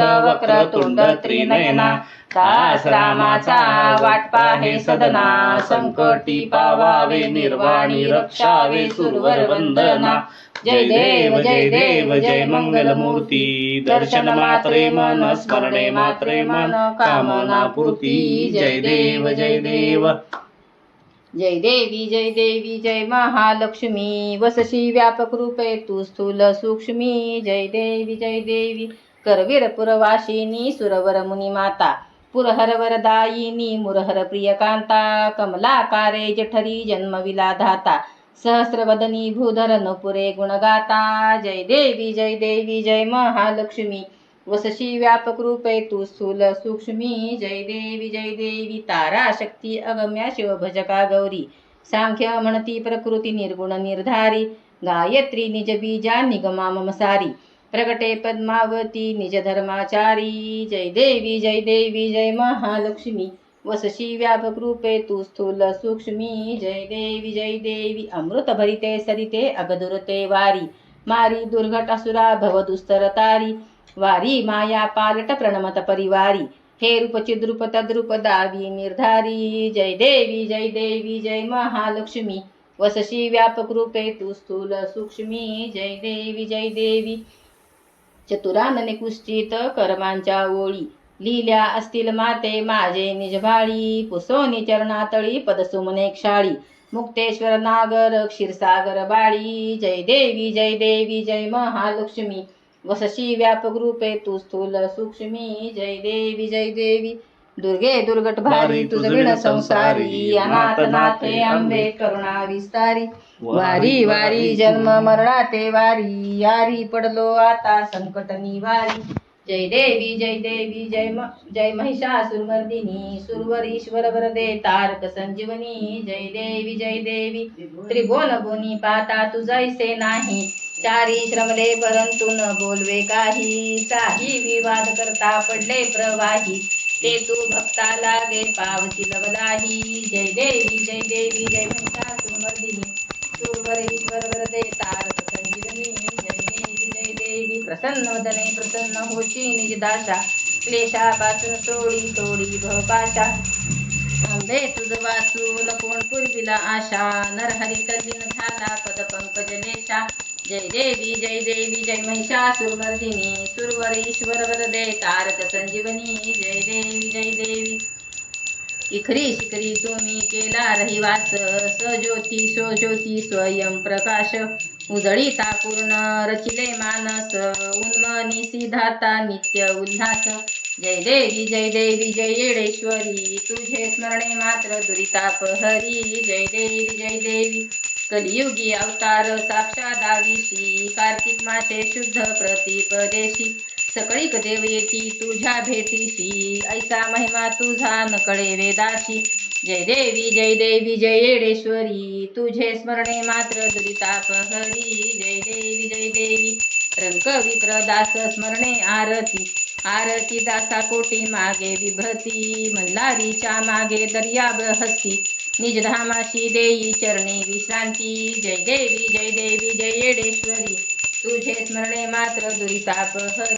तोंड वक्र तोंड त्रिनयना दास रामाचा वाट पाहे सदना संकटी पावावे निर्वाणी रक्षावे सुरवर वंदना. जय देव जय देव जय मंगल मूर्ती दर्शन मात्रे मन स्मरणे मात्रे मन कामना पूर्ती. जय देव जय देव. जय देवी जय देवी जय महालक्ष्मी. वसशी व्यापक रूपे तू स्थूल सूक्ष्मी. जय देवी जय देवी. करवीर पुरवाशिनी सुरवर मुनिमाता पुरहरवरदायिनी पुरहर वरदायिनी मुरहर प्रियकांता कमलाकारे जठरी जन्मविला धाता सहस्रवदनी भूधर नपुरे गुणगाता जय देवी जय देवी जय महालक्ष्मी वसशी व्यापक रूपे तू स्थूल सूक्ष्मी जय देवी जय देवी तारा शक्ती अगम्या शिवभजका गौरी सांख्य म्हणती प्रकृती निर्गुण निर्धारी गायत्री निज बीजा निगमा ममसारी प्रगटे पद्मावती निज धर्माचारी। जय देवी जय देवी जय महालक्ष्मी। वसशी व्यापक रूपे तू स्थूल सूक्ष्मी। जय देवी जय देवी अमृत भरिते सरिते अगदुरते वारी। मारी दुर्घट असुरा भव दुस्तर तारी। वारी माया पालट प्रणमत परिवारी। हे रूप चिद्रूप तद्रूप दावी निर्धारी। जय देवी जय देवी जय महालक्ष्मी। वसशी व्यापक रूपे तू स्थूल सूक्ष्मी। जय देवी जय देवी। चतुरानने कुश्चित कर्मांच्या ओळी. लिहिल्या असतील माते माझे निजभाळी. पुसोनी चरणातळी पदसुमने क्षाळी. मुक्तेश्वर नागर क्षीरसागर बाळी. जय देवी जय देवी जय महालक्ष्मी. वसशी व्यापक रूपे तू स्थूल सूक्ष्मी. जय देवी जय देवी. दुर्गे दुर्गट भारी तुझ विण संसारी अनाथ नाथे अंबे करुणा विस्तारी वारी वारी जन्म मरणाते वारी यारी पडलो आता संकट निवारी. जय देवी जय देवी जय म जय महिषासुरमर्दिनी सुरवर ईश्वर वरदे तारक संजीवनी. जय देवी जय देवी त्रिभुवन गुणी पाता तुझैसे नाही. चारी श्रमले परंतु न बोलवे काही. काही विवाद करता पडले प्रवाही. ते तू भक्ता लागे पावती लवलाही. जय देवी जय देवी जय म्हणता सुमर्दिनी वरदे तारक संजीवनी. जय देवी जय देवी प्रसन्न वदने प्रसन्न होची निज दाशा. क्लेशापासून सोडी सोडी भवपाशा. अंबे तुझ वाचून कोण पूर्वीला आशा. नरहरी तल्लीन झाला पद पंकज लेशा जय देवी जय देवी जय महिषासुरमर्दिनी सुरवर ईश्वर वरदे तारक संजीवनी जय देवी जय देवी. इखरी शिखरी तुम्ही केला रहिवास सज्योती स्वज्योती स्वयं प्रकाश. उजळीता पूर्ण रचिले मानस उन्मनी सिद्धाता नित्य उल्हास. जय देवी जय देवी जय येडेश्वरी तुझे स्मरणे मात्र दुरिताप हरी. जय देवी जय देवी. कलियुगी अवतार साक्षादाविषी कार्तिक मासे शुद्ध प्रतिपदेशी सकळीक देव येती तुझ्या भेटीशी. ऐसा महिमा तुझा नकळे वेदाशी. जय देवी जय देवी जय येडेश्वरी. तुझे स्मरणे मात्र दुरिताप हरी. जय देवी जय देवी. रंक विप्रदास स्मरणे आरती. आरती दासा कोटी मागे विभती. मल्हारीच्या मागे दर्या हस्ती निजधामाशी देई चरणी विश्रांती। जय देवी जय देवी जय येडेश्वरी। तुझे स्मरणे मात्र दुरिताप। हरी